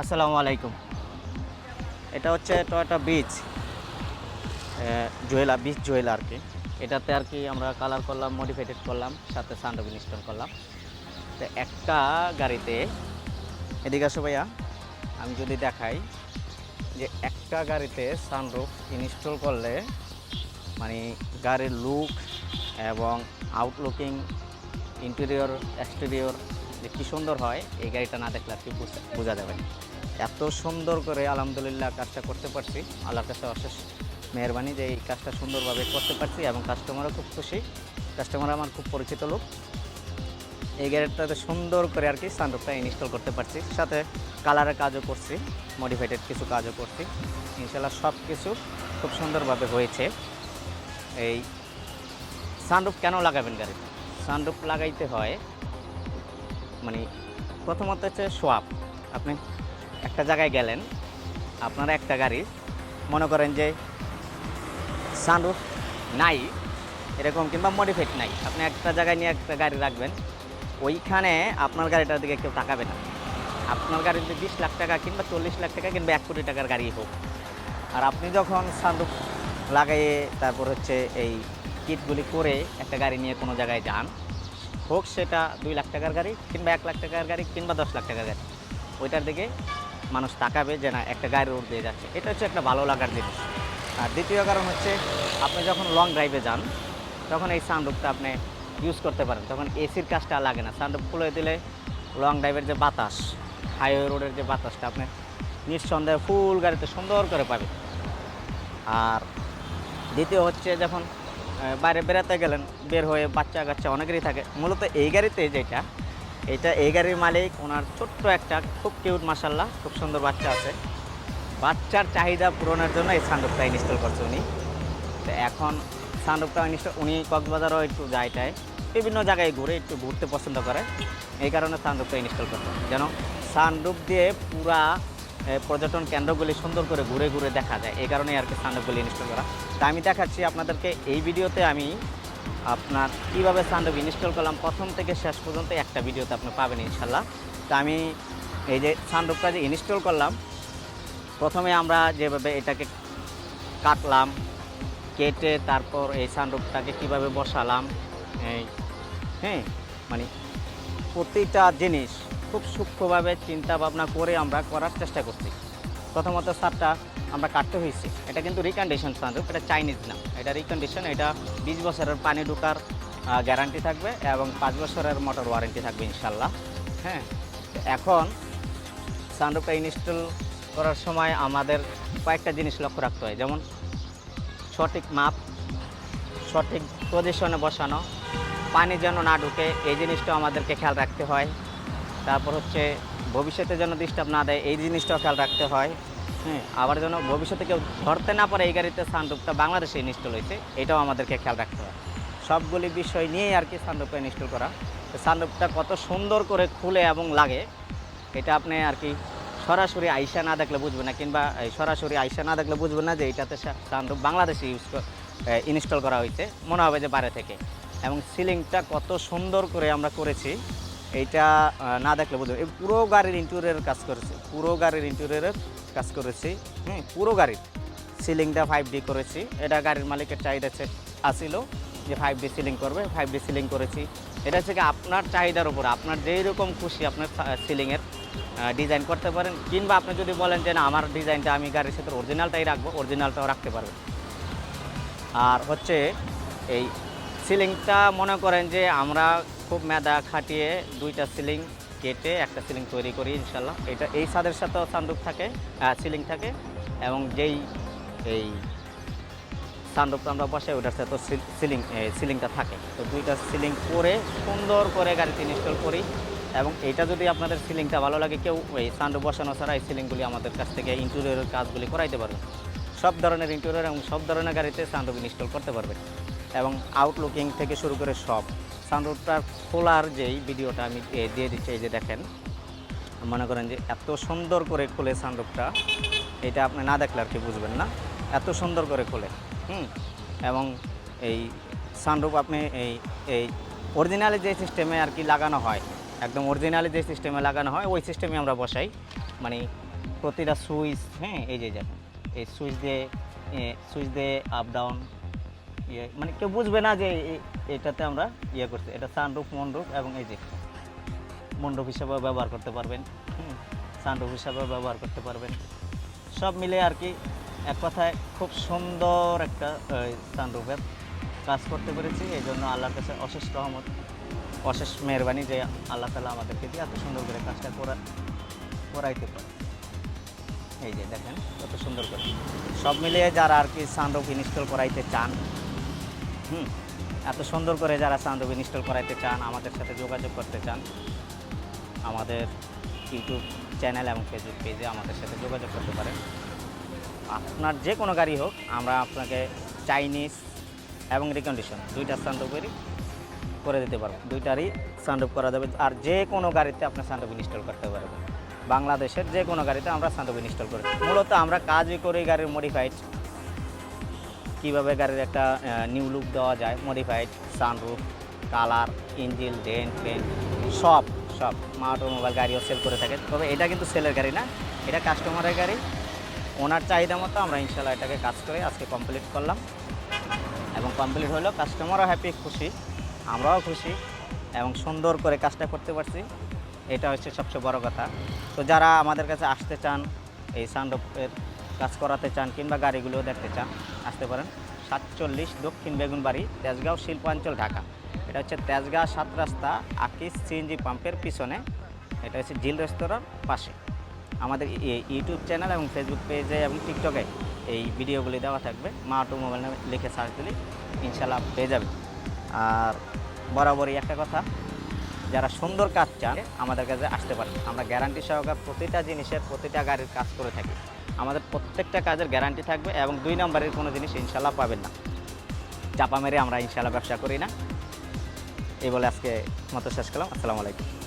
আসসালামু আলাইকুম। এটা হচ্ছে টয়োটা বিচ জুয়েলা বিচ জুয়েলা আর কি। এটাতে আর কি আমরা কালার করলাম মডিফাইড করলাম, সাথে সানরুফ ইনস্টল করলাম। তো একটা গাড়িতে, এদিকে আসো ভাইয়া, আমি যদি দেখাই যে একটা গাড়িতে সানরুফ ইনস্টল করলে মানে গাড়ির লুক এবং আউটলুকিং ইন্টেরিয়র এক্সটেরিয়র যে কী সুন্দর হয়, এই গাড়িটা না দেখলে আর কি বোঝা যাবে না। এত সুন্দর করে আলহামদুলিল্লাহ কাজটা করতে পারছি। আল্লাহর কাছে অশেষ মেহরবানি যে এই কাজটা সুন্দরভাবে করতে পারছি এবং কাস্টমারও খুব খুশি। কাস্টমার আমার খুব পরিচিত লোক। এই গাড়িটাতে সুন্দর করে আর কি সানরুফটা ইনস্টল করতে পারছি। সাথে কালারের কাজও করছি মডিফাইডেড কিছু কাজও করছি। ইনশাল্লাহ সব কিছু খুব সুন্দরভাবে হয়েছে। এই সানরুফ কেন লাগাবেন গাড়িতে? সানরুফ লাগাইতে হয় মানে প্রথমত হচ্ছে সোয়াপ আপনি একটা জায়গায় গেলেন, আপনার একটা গাড়ি, মনে করেন যে সানরুফ নাই, এরকম কিংবা মডিফাইড নাই, আপনি একটা জায়গায় নিয়ে একটা গাড়ি রাখবেন, ওইখানে আপনার গাড়িটার দিকে কেউ তাকাবে না। আপনার গাড়ি যদি বিশ লাখ টাকা কিংবা চল্লিশ লাখ টাকা কিংবা এক কোটি টাকার গাড়ি হোক। আর আপনি যখন সানরুফ লাগাইয়ে তারপর হচ্ছে এই কিটগুলি করে একটা গাড়ি নিয়ে কোনো জায়গায় যান হোক সেটা দুই লাখ টাকার গাড়ি কিংবা এক লাখ টাকার গাড়ি কিংবা দশ লাখ টাকার গাড়ি। ওইটার দিকে মানুষ তাকাবে যে না, একটা গাড়ি রোড দিয়ে যাচ্ছে। এটা হচ্ছে একটা ভালো লাগার জিনিস। আর দ্বিতীয় কারণ হচ্ছে, আপনি যখন লং ড্রাইভে যান, তখন এই সানরুফটা আপনি ইউজ করতে পারেন। তখন এসির কাজটা লাগে না। সানরুফ খুলে দিলে লং ড্রাইভের যে বাতাস হাইওয়ে রোডের যে বাতাসটা আপনি নিঃসন্দেহে ফুল গাড়িতে সুন্দর করে পাবেন। আর দ্বিতীয় হচ্ছে যখন বাইরে বেড়াতে গেলেন, বের হয়ে বাচ্চা কাচ্চা অনেকেরই থাকে। মূলত এই গাড়িতে যেটা, এটা এই গাড়ির মালিক, ওনার ছোট্ট একটা খুব কিউট মাসাল্লাহ খুব সুন্দর বাচ্চা আছে। বাচ্চার চাহিদা পূরণের জন্য এই সানরুফটা ইনস্টল করছে উনি। তো এখন সানরুফটা ইনস্টল উনি কক্সবাজারও একটু যায় বিভিন্ন জায়গায় ঘুরে একটু ঘুরতে পছন্দ করে। এই কারণে সানরুফটা ইনস্টল করতে যেন সানরুফ দিয়ে পুরা পর্যটন কেন্দ্রগুলি সুন্দর করে ঘুরে ঘুরে দেখা যায়। এই কারণেই আর কি সানরুফগুলি ইনস্টল করা। তা আমি দেখাচ্ছি আপনাদেরকে এই ভিডিওতে আমি আপনার কীভাবে সানরুফ ইনস্টল করলাম, প্রথম থেকে শেষ পর্যন্ত একটা ভিডিওতে আপনি পাবেন ইনশাল্লাহ তা আমি এই যে সানরুফটা যে ইনস্টল করলাম, প্রথমে আমরা যেভাবে এটাকে কাটলাম, কেটে তারপর এই সানরুফটাকে কীভাবে বসালাম, এই হ্যাঁ মানে প্রতিটা জিনিস খুব সূক্ষ্মভাবে চিন্তা ভাবনা করে আমরা করার চেষ্টা করছি। প্রথমত সারটা আমরা কাটতে হয়েছে। এটা কিন্তু রিকন্ডিশন সানরুফ এটা চাইনিজ না। এটা রিকন্ডিশন এটা বিশ বছরের পানি ঢোকার গ্যারান্টি থাকবে এবং পাঁচ বছরের মোটর ওয়ারেন্টি থাকবে ইনশাল্লাহ। হ্যাঁ? এখন সানরুফটা ইনস্টল করার সময় আমাদের কয়েকটা জিনিস লক্ষ্য রাখতে হয়। যেমন সঠিক মাপ, সঠিক পজিশনে বসানো, পানি যেন না ঢুকে, এই জিনিসটা আমাদেরকে খেয়াল রাখতে হয়। তারপর হচ্ছে ভবিষ্যতে যেন ডিস্টার্ব না দেয়, এই জিনিসটাও খেয়াল রাখতে হয়। হ্যাঁ আবার যেন ভবিষ্যতে কেউ ধরতে না পারে এই গাড়িতে সানরুফটা বাংলাদেশে ইনস্টল হয়েছে, এটাও আমাদেরকে খেয়াল রাখতে হয়। সবগুলি বিষয় নিয়েই আর কি সানরুফটা ইনস্টল করা। সানরুফটা কত সুন্দর করে খুলে এবং লাগে, এটা আপনি আর কি সরাসরি আইসা না দেখলে বুঝবেন না, কিংবা সরাসরি আইসা না দেখলে বুঝবেন না যে এটাতে সানরুফ বাংলাদেশে ইউজ ইনস্টল করা হয়েছে। মনে হবে যে বাইরে থেকে। এবং সিলিংটা কত সুন্দর করে আমরা করেছি। আহ, না দেখলে বুঝবে এই পুরো গাড়ির ইন্টেরিয়র কাজ করেছে পুরো গাড়ির ইন্টেরিয়রের কাজ করেছি হুম পুরো গাড়ির। সিলিংটা ফাইভ ডি করেছি এটা গাড়ির মালিকের চাহিদা আসিল যে ফাইভ ডি সিলিং করবে ফাইভ ডি সিলিং করেছি। এটা হচ্ছে কি আপনার চাহিদার উপর আপনার যেই রকম খুশি আপনার সিলিংয়ের ডিজাইন করতে পারেন কিংবা আপনি যদি বলেন যে না আমার ডিজাইনটা আমি গাড়ির সাথে অরিজিনালটাই রাখব অরিজিনালটাও রাখতে পারবেন আর হচ্ছে এই সিলিংটা মনে করেন যে আমরা খুব মেদা খাটিয়ে দুইটা সিলিং কেটে একটা সিলিং তৈরি করি, ইনশাল্লাহ। এটা এই ছাদের সাথেও সানরুফ থাকে সিলিং থাকে, এবং যেই এই সানরুফটা আমরা বসাই, ওটার সাথে সিলিং সিলিংটা থাকে। তো দুইটা সিলিং করে সুন্দর করে গাড়িতে ইনস্টল করি, এবং এটা যদি আপনাদের সিলিংটা ভালো লাগে, কেউ ওই সানরুফ বসানো ছাড়া এই সিলিংগুলি আমাদের কাছ থেকে ইন্টেরিয়রের কাজগুলি করাইতে পারবে সব ধরনের ইন্টেরিয়র এবং সব ধরনের গাড়িতে সানরুফ ইনস্টল করতে পারবে এবং আউটলুকিং থেকে শুরু করে সব। সানরুফটার খোলার যেই ভিডিওটা আমি দিয়ে দিচ্ছি, এই যে দেখেন। মনে করেন যে এত সুন্দর করে খোলে সানরুফটা এটা আপনি না দেখলে আর কি বুঝবেন না। এত সুন্দর করে খোলে, হুম? এবং এই সানরুফ আপনি এই এই অরিজিনালি যে সিস্টেমে আর কি লাগানো হয়, একদম অরিজিনালি যে সিস্টেমে লাগানো হয়, ওই সিস্টেমে আমরা বসাই। মানে প্রতিটা সুইচ হ্যাঁ এই যে দেখেন, এই সুইচ দিয়ে সুইচ দিয়ে আপ ডাউন ইয়ে মানে কেউ বুঝবে না যে এটাতে আমরা ইয়ে করছি। এটা সানরুফ মনরুফ এবং এই যে মন্ডপ হিসাবেও ব্যবহার করতে পারবেন। সানরুফ হিসাবেও ব্যবহার করতে পারবেন। সব মিলে আর কি এক কথায় খুব সুন্দর একটা সানরুফের কাজ করতে পেরেছি। এই জন্য আল্লাহর কাছে অশেষ রহমত, অশেষ মেহরবানি যে আল্লাহ তালা আমাদেরকে দিয়ে এত সুন্দর করে কাজটা করা, করাইতে পারে। এই যে দেখেন, কত সুন্দর করে। সব মিলিয়ে যারা আর কি সানরুফ ইনস্টল করাইতে চান হুম। এত সুন্দর করে যারা সানরুফ ইনস্টল করাইতে চান, আমাদের সাথে যোগাযোগ করতে চান, আমাদের ইউটিউব চ্যানেল এবং ফেসবুক পেজে আমাদের সাথে যোগাযোগ করতে পারেন। আপনার যে কোনো গাড়ি হোক, আমরা আপনাকে চাইনিজ এবং রিকন্ডিশন দুইটা সানরুফেরই করে দিতে পারব। দুইটারই সানরুফ করা যাবে। আর যে কোনো গাড়িতে আপনি সানরুফ ইনস্টল করতে পারবেন। বাংলাদেশের যে কোনো গাড়িতে আমরা সানরুফ ইনস্টল করি। মূলত আমরা কাজই করি গাড়ির মডিফাইড কীভাবে গাড়ির একটা নিউ লুক দেওয়া যায় মডিফাইড সানরুফ কালার ইঞ্জিন ডেন প্লেন সব সব মা অটোমোবাইল গাড়িও সেল করে থাকে। তবে এটা কিন্তু সেলের গাড়ি না, এটা কাস্টমারের গাড়ি। ওনার চাহিদা মতো আমরা ইনশাল্লাহ এটাকে কাজ করে আজকে কমপ্লিট করলাম। এবং কমপ্লিট হলো কাস্টমারও হ্যাপি খুশি, আমরাও খুশি এবং সুন্দর করে কাজটা করতে পারছি। এটা হচ্ছে সবচেয়ে বড় কথা। তো যারা আমাদের কাছে আসতে চান এই সানরূপের কাজ করাতে চান কিংবা গাড়িগুলোও দেখতে চান, আসতে পারেন। সাতচল্লিশ দক্ষিণ বেগুনবাড়ি, তেজগাঁও শিল্পাঞ্চল, ঢাকা। এটা হচ্ছে তেজগাঁ সাত রাস্তা, আকিস সিএনজি পাম্পের পিছনে। এটা হচ্ছে জিল রেস্তোরাঁর পাশে। আমাদের ইউটিউব চ্যানেল এবং ফেসবুক পেজে এবং টিকটকে এই ভিডিওগুলি দেওয়া থাকবে। মা অটোমোবাইল নামে লিখে সার্চ দিলে ইনশাল্লাহ পেয়ে যাবে আর বরাবরই একটা কথা, যারা সুন্দর কাজ চান, আমাদের কাছে আসতে পারেন। আমরা গ্যারান্টি সহকার প্রতিটা জিনিসের প্রতিটা গাড়ির কাজ করে থাকি। আমাদের প্রত্যেকটা কাজের গ্যারান্টি থাকবে এবং দুই নম্বরের কোনো জিনিস ইনশাল্লাহ পাবেন না। চাপা মেরে আমরা ইনশাল্লাহ ব্যবসা করি না। এই বলে আজকে মতো শেষ করলাম। আসসালামু আলাইকুম।